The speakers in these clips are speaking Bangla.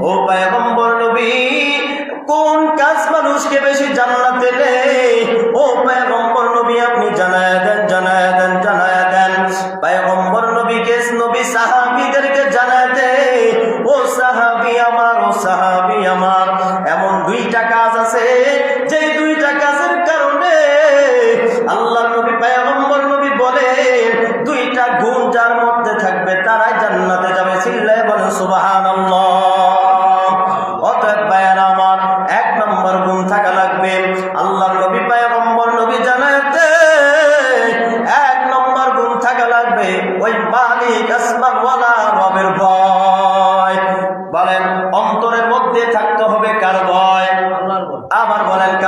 ও পয়গম্বর নবী, কোন কাজ মানুষকে বেশি জান্নাতে নেই ও পয়গম্বর নবী, আপনি জানায় দেন জানায় দেন জানায় দেন। পয়গম্বর নবীকে নবী, সাহাবীদেরকে জানায় দে। ও সাহাবী আমার, ও সাহাবী আমার, এমন দুইটা কাজ আছে। যে দুইটা কাজের কারণে আল্লাহ নবী, পয়গম্বর নবী বলে, দুইটা গুণ যার মধ্যে থাকবে, তারাই জান্নাতে যাবে। চিল্লায় বলে সুবহানাল্লাহ।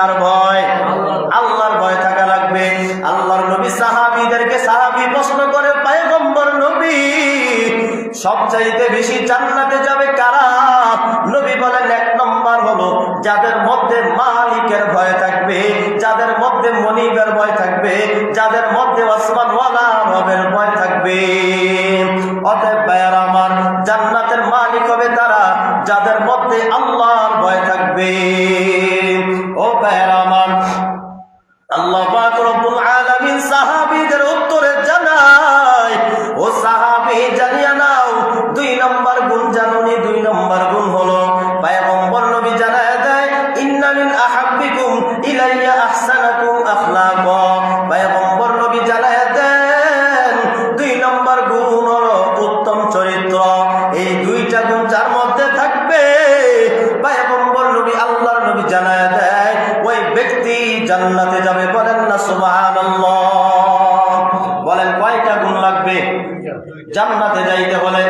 কার ভয়। আল্লাহর ভয় থাকা লাগবে। আল্লাহর নবী সাহাবীদেরকে সাহাবি প্রশ্ন করে, পয়গম্বর নবী, সবচাইতে বেশি জান্নাতে যাবে কারা? নবী বলেন, এক নম্বর হলো, যাদের মধ্যে মালিকের ভয় থাকবে, যাদের মধ্যে মনিবের ভয় থাকবে, যাদের মধ্যে আসমানওয়ালা রবের ভয় থাকবে। অতএব ভাইয়ার আমার, জান্নাতের মালিক হবে তারা, যাদের মধ্যে আল্লাহর ভয় থাকবে। জান্নাতে যাবে, বলেন না সুবহানাল্লাহ। বলেন কয়টা গুণ লাগবে? জান্নাতে যাইতে হলে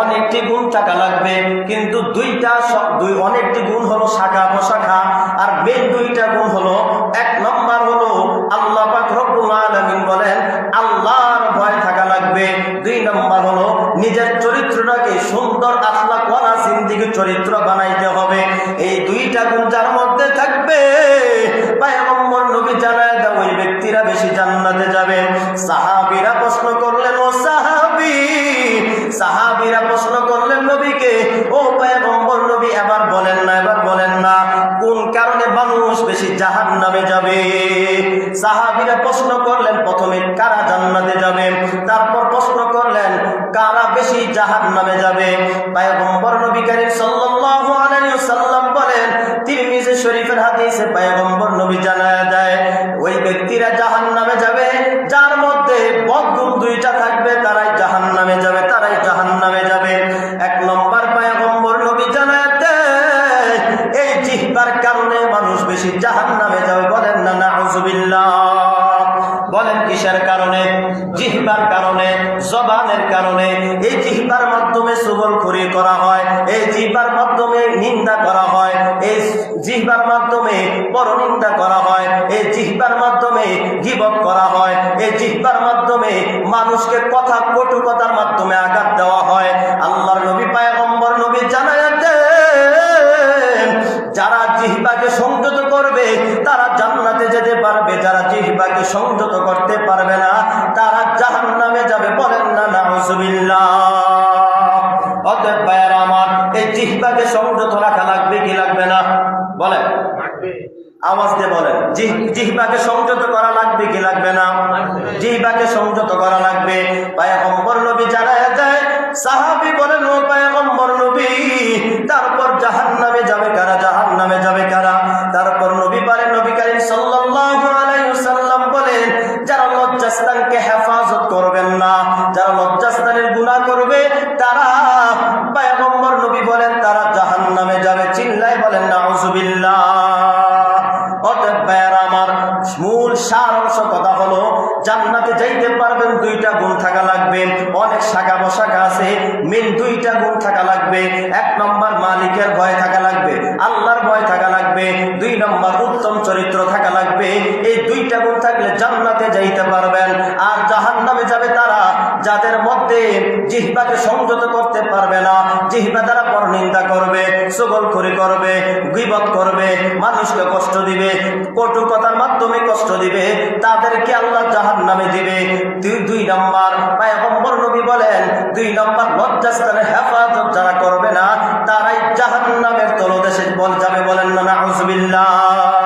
অনেকটি গুণ টাকা লাগবে, কিন্তু দুইটা দুই অনেকটি গুণ হলো শাখা প্রশাখা আর মেন দুইটা গুণ হলো, এক নম্বর হলো আল্লাহ পাক বলেন, আল্লাহর ভয় থাকা লাগবে। দুই নম্বর হলো নিজের চরিত্রটাকে সুন্দর আখলাক ওয়ালা জিন্দিগি চরিত্র বানাইতে হবে। এই দুইটা গুণ যার মধ্যে থাকবে বেশি জান্নাতে যাবে সাহাবীরা প্রশ্ন করলেন, ও সাহাবী, সাহাবীরা প্রশ্ন করলেন নবীকে, ও পায়গম্বর নবী, এবার বলেন না, এবার বলেন না, কোন কারণে মানুষ বেশি জাহান নামে যাবে? সাহাবিরা প্রশ্ন করলেন, প্রথমে কারা জান্নাতে যাবে? তারপর প্রশ্ন করলেন, কারা বেশি জাহান নামে যাবে? পায়গম্বর নবী করিম সাল্লাল্লাহু ব্যক্তিরা জাহান নামে যাবে, যার মধ্যে বদগুণ দুইটা থাকবে, তারাই জাহান নামে যাবে, তারাই জাহান নামে যাবে। এক নম্বর পায়গম্বর নবী জানায় এই জিহ্বার কারণে মানুষ বেশি জাহান নামে যাবে বলেন না, নাউজুবিল্লাহ। বলেন কিসের কারণে? জিহ্বার কারণে, জবানের কারণে। এই জিহ্বার মাধ্যমে সুগল করা হয়, এই জিহ্বার মাধ্যমে নিন্দা করা হয়, এই জিহ্বার মাধ্যমে পরনিন্দা করা হয় এই জিহ্বার মাধ্যমে গিবত করা হয় এই জিহ্বার মাধ্যমে মানুষকে কথা কটুকতার মাধ্যমে আঘাত দেওয়া হয়। আল্লাহর নবী পায়গম্বর নবী জানায় যারা জিহ্বাকে সংযত করবে, তারা জান্নাতে যেতে পারবে, যারা জিহ্বাকে সংযত আওয়াজ দিয়ে বলেন, জিহ- সংযত করা লাগবে কি লাগবে না? জিহ্বাকে সংযত করা লাগবে। পায়গম্বর নবী জানায় দেয় সাহাবি বলেন, ও পায়গম্বর নবী, তারপর জাহান নামে যাবে কারা? জাহান নামে যাবে কারা? তারপর নবী পারে নবী করিম বলেন, যারা লজ্জাস্থানকে হেফাজত করবেন না, যারা লজ্জাস্থানের গুনাহ করবে, তারা পায়গম্বর নবী বলেন, তারা জাহান নামে যাবে। চিল্লায় বলেন, নাউজুবিল্লাহ। সার কথা হলো, জান্নাতে যাইতে পারবেন দুইটা গুণ থাকা লাগবে। অনেক শাখা বসাখা আছে মেন দুইটা গুণ থাকা লাগবে। এক নম্বর মালিকের ভয় থাকা লাগবে, আল্লাহর ভয় থাকা লাগবে। দুই নম্বর উত্তম চরিত্র থাকা লাগবে। এই দুইটা গুণ থাকলে জান্নাতে যাইতে পারবেন। আর জাহান নামে যাবে তারা যাদের মধ্যে জিহ্বাকে সংযত করতে পারবে না, জিহ্বা তারা পরনিন্দা করবে। করে করবে, গিবত করবে, মানুষকে কষ্ট দিবে কটু কথার মাধ্যমে কষ্ট দিবে, তাদেরকে আল্লাহ জাহান নামে দিবে। দুই নম্বর পায়ম্বর নবী বলেন, দুই নম্বর লজ্জাস্থানে হেফাজত যারা করবে না, তারাই জাহান নামের তলদেশে বল যাবে বলেন না, নাউজুবিল্লাহ।